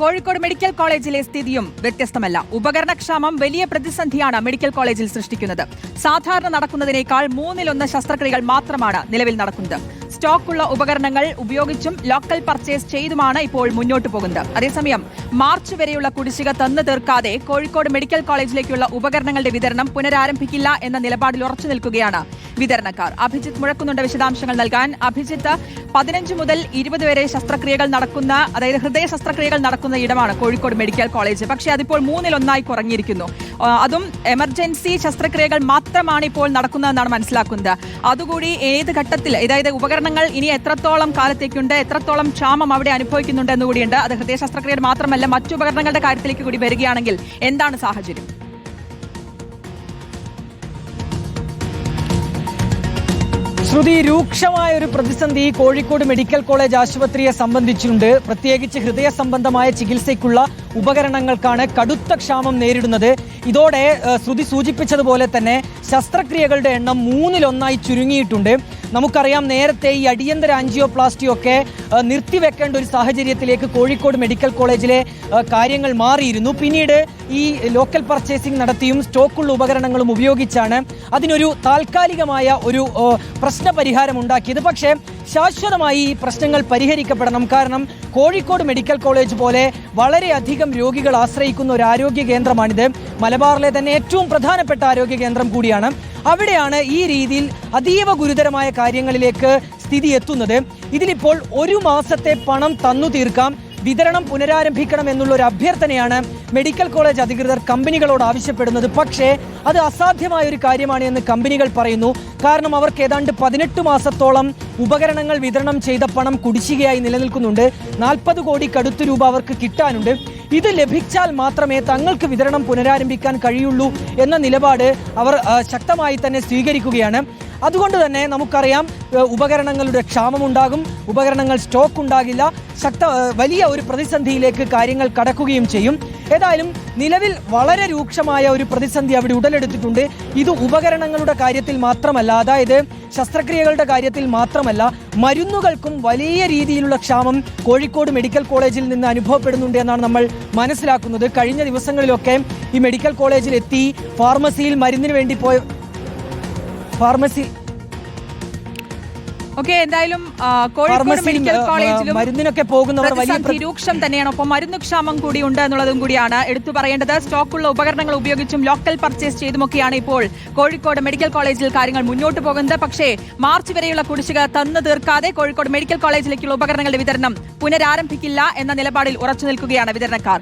Kozhikode medical കോളേജിലെ സ്ഥിതിയും വ്യത്യസ്തമല്ല. ഉപകരണക്ഷാമം വലിയ പ്രതിസന്ധിയാണ് മെഡിക്കൽ കോളേജിൽ സൃഷ്ടിക്കുന്നത്. സാധാരണ നടക്കുന്നതിനേക്കാൾ മൂന്നിലൊന്ന് ശസ്ത്രക്രിയകൾ മാത്രമാണ് നിലവിൽ നടക്കുന്നത്. സ്റ്റോക്കുള്ള ഉപകരണങ്ങൾ ഉപയോഗിച്ചും ലോക്കൽ പർച്ചേസ് ചെയ്തുമാണ് ഇപ്പോൾ മുന്നോട്ട് പോകുന്നത്. അതേസമയം മാർച്ച് വരെയുള്ള കുടിശ്ശിക തന്നു തീർക്കാതെ കോഴിക്കോട് മെഡിക്കൽ കോളേജിലേക്കുള്ള ഉപകരണങ്ങളുടെ വിതരണം പുനരാരംഭിക്കില്ല എന്ന നിലപാടിൽ ഉറച്ചു നിൽക്കുകയാണ് വിതരണക്കാർ. അഭിജിത്ത് മുഴക്കുന്നുണ്ട് വിശദാംശങ്ങൾ നൽകാൻ. അഭിജിത്ത് പതിനഞ്ച് മുതൽ ഇരുപത് വരെ ശസ്ത്രക്രിയകൾ നടക്കുന്ന അതായത് ഹൃദയ ശസ്ത്രക്രിയകൾ നടക്കുന്ന ഇടമാണ് കോഴിക്കോട് മെഡിക്കൽ കോളേജ്. പക്ഷേ അതിപ്പോൾ മൂന്നിലൊന്നായി കുറഞ്ഞിരിക്കുന്നു. അതും എമർജൻസി ശസ്ത്രക്രിയകൾ മാത്രമാണ് ഇപ്പോൾ നടക്കുന്നതെന്നാണ് മനസ്സിലാക്കുന്നത്. അതുകൂടി ഏത് ഘട്ടത്തിൽ അതായത് ഉപകരണങ്ങൾ ഇനി എത്രത്തോളം കാലത്തേക്കുണ്ട് എത്രത്തോളം ക്ഷാമം അവിടെ അനുഭവിക്കുന്നുണ്ട് എന്നുകൂടിയുണ്ട്. അത് ഹൃദയ ശസ്ത്രക്രിയകൾ മാത്രമല്ല മറ്റു ഉപകരണങ്ങളുടെ കാര്യത്തിലേക്ക് കൂടി വരികയാണെങ്കിൽ എന്താണ് സാഹചര്യം? ശ്രുതി രൂക്ഷമായ ഒരു പ്രതിസന്ധി കോഴിക്കോട് മെഡിക്കൽ കോളേജ് ആശുപത്രിയെ സംബന്ധിച്ചുണ്ട്. പ്രത്യേകിച്ച് ഹൃദയ സംബന്ധമായ ചികിത്സയ്ക്കുള്ള ഉപകരണങ്ങൾക്കാണ് കടുത്ത ക്ഷാമം നേരിടുന്നത്. ഇതോടെ ശ്രുതി സൂചിപ്പിച്ചതുപോലെ തന്നെ ശസ്ത്രക്രിയകളുടെ എണ്ണം മൂന്നിലൊന്നായി ചുരുങ്ങിയിട്ടുണ്ട്. നമുക്കറിയാം നേരത്തെ ഈ അടിയന്തര ആൻജിയോപ്ലാസ്റ്റി ഒക്കെ നിർത്തിവെക്കേണ്ട ഒരു സാഹചര്യത്തിലേക്ക് കോഴിക്കോട് മെഡിക്കൽ കോളേജിലെ കാര്യങ്ങൾ മാറിയിരുന്നു. പിന്നീട് ഈ ലോക്കൽ പർച്ചേസിംഗ് നടത്തിയും സ്റ്റോക്കുള്ള ഉപകരണങ്ങളും ഉപയോഗിച്ചാണ് അതിനൊരു താൽക്കാലികമായ ഒരു പ്രശ്ന പരിഹാരം ഉണ്ടാക്കിയത്. പക്ഷേ ശാശ്വതമായി ഈ പ്രശ്നങ്ങൾ പരിഹരിക്കപ്പെടണം. കാരണം കോഴിക്കോട് മെഡിക്കൽ കോളേജ് പോലെ വളരെയധികം രോഗികൾ ആശ്രയിക്കുന്ന ഒരു ആരോഗ്യ കേന്ദ്രമാണിത്. മലബാറിലെ തന്നെ ഏറ്റവും പ്രധാനപ്പെട്ട ആരോഗ്യ കേന്ദ്രം കൂടിയാണ് അവിടെയാണ് ഈ രീതിയിൽ അതീവ ഗുരുതരമായ കാര്യങ്ങളിലേക്ക് സ്ഥിതി എത്തുന്നത് ഇതിലിപ്പോൾ ഒരു മാസത്തെ പണം തന്നു തീർക്കാം. വിതരണം പുനരാരംഭിക്കണം എന്നുള്ള ഒരു അഭ്യർത്ഥനയാണ് മെഡിക്കൽ കോളേജ് അധികൃതർ കമ്പനികളോട് ആവശ്യപ്പെടുന്നത്. പക്ഷേ അത് അസാധ്യമായ ഒരു കാര്യമാണ് എന്ന് കമ്പനികൾ പറയുന്നു. കാരണം അവർക്ക് ഏതാണ്ട് പതിനെട്ട് മാസത്തോളം ഉപകരണങ്ങൾ വിതരണം ചെയ്ത പണം കുടിശ്ശികയായി നിലനിൽക്കുന്നുണ്ട്. നാൽപ്പത് കോടി കടുത്തു രൂപ അവർക്ക് കിട്ടാനുണ്ട്. ഇത് ലഭിച്ചാൽ മാത്രമേ തങ്ങൾക്ക് വിതരണം പുനരാരംഭിക്കാൻ കഴിയുള്ളൂ എന്ന നിലപാട് അവർ ശക്തമായി തന്നെ സ്വീകരിക്കുകയാണ്. അതുകൊണ്ട് തന്നെ നമുക്കറിയാം ഉപകരണങ്ങളുടെ ക്ഷാമമുണ്ടാകും ഉപകരണങ്ങൾ സ്റ്റോക്ക് ഉണ്ടാകില്ല. ശക്ത വലിയ ഒരു പ്രതിസന്ധിയിലേക്ക് കാര്യങ്ങൾ കടക്കുകയും ചെയ്യും. ഏതായാലും നിലവിൽ വളരെ രൂക്ഷമായ ഒരു പ്രതിസന്ധി അവിടെ ഉടലെടുത്തിട്ടുണ്ട്. ഇത് ഉപകരണങ്ങളുടെ കാര്യത്തിൽ മാത്രമല്ല അതായത് ശസ്ത്രക്രിയകളുടെ കാര്യത്തിൽ മാത്രമല്ല മരുന്നുകൾക്കും വലിയ രീതിയിലുള്ള ക്ഷാമം കോഴിക്കോട് മെഡിക്കൽ കോളേജിൽ നിന്ന് അനുഭവപ്പെടുന്നുണ്ട് എന്നാണ് നമ്മൾ മനസ്സിലാക്കുന്നത്. കഴിഞ്ഞ ദിവസങ്ങളിലൊക്കെ ഈ മെഡിക്കൽ കോളേജിൽ എത്തി ഫാർമസിയിൽ മരുന്നിന് വേണ്ടി പോയ ഫാർമസി ഓക്കെ എന്തായാലും കോഴിക്കോട് മെഡിക്കൽ കോളേജിലും മരുന്നിനൊക്കെ പോകുന്നവർ വലിയ രൂക്ഷം തന്നെയാണ്. ഒപ്പം മരുന്ന് ക്ഷാമം കൂടി ഉണ്ട് എന്നുള്ളതും കൂടിയാണ് എടുത്തു പറയേണ്ടത്. സ്റ്റോക്കുള്ള ഉപകരണങ്ങൾ ഉപയോഗിച്ചും ലോക്കൽ പർച്ചേസ് ചെയ്തുമൊക്കെയാണ് ഇപ്പോൾ കോഴിക്കോട് മെഡിക്കൽ കോളേജിൽ കാര്യങ്ങൾ മുന്നോട്ട് പോകുന്നത്. പക്ഷേ മാർച്ച് വരെയുള്ള കുടിശ്ശിക തന്നു തീർക്കാതെ കോഴിക്കോട് മെഡിക്കൽ കോളേജിലേക്കുള്ള ഉപകരണങ്ങളുടെ വിതരണം പുനരാരംഭിക്കില്ല എന്ന നിലപാടിൽ ഉറച്ചു നിൽക്കുകയാണ് വിതരണക്കാർ.